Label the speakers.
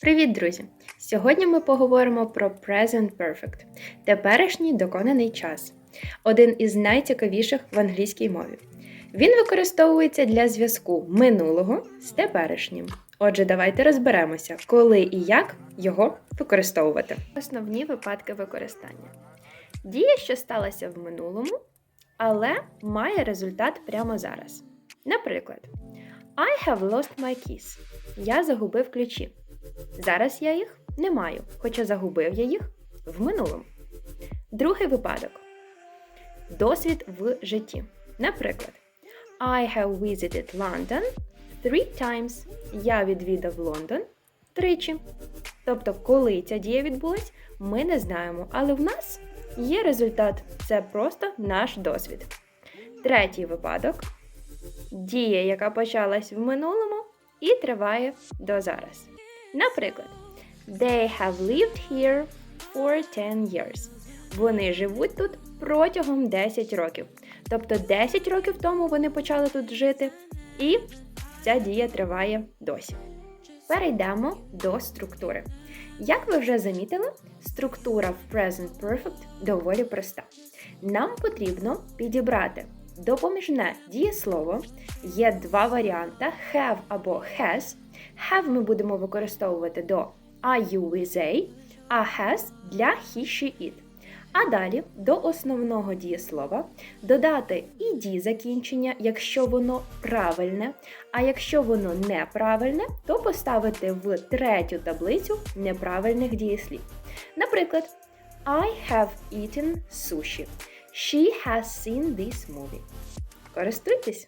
Speaker 1: Привіт, друзі! Сьогодні ми поговоримо про Present Perfect теперішній доконаний час, один із найцікавіших в англійській мові. Він використовується для зв'язку минулого з теперішнім. Отже, давайте розберемося, коли і як його використовувати. Основні випадки використання. Дія, що сталася в минулому, але має результат прямо зараз. Наприклад, I have lost my keys. Я загубив ключі. Зараз я їх не маю, хоча загубив я їх в минулому. Другий випадок. Досвід в житті. Наприклад, I have visited London three times. Я відвідав Лондон тричі. Тобто, коли ця дія відбулась, ми не знаємо, але в нас є результат. Це просто наш досвід. Третій випадок. Дія, яка почалась в минулому і триває до зараз. Наприклад, They have lived here for 10 years. Вони живуть тут протягом 10 років. Тобто 10 років тому вони почали тут жити, і ця дія триває досі. Перейдемо до структури. Як ви вже замітили, структура в Present Perfect доволі проста. Нам потрібно підібрати допоміжне дієслово. Є два варіанти: have або has. Have ми будемо використовувати до I, you, we, they, а has для he, she, it. А далі до основного дієслова додати ed закінчення, якщо воно правильне, а якщо воно неправильне, то поставити в третю таблицю неправильних дієслів. Наприклад, I have eaten sushi. She has seen this movie. Користуйтесь!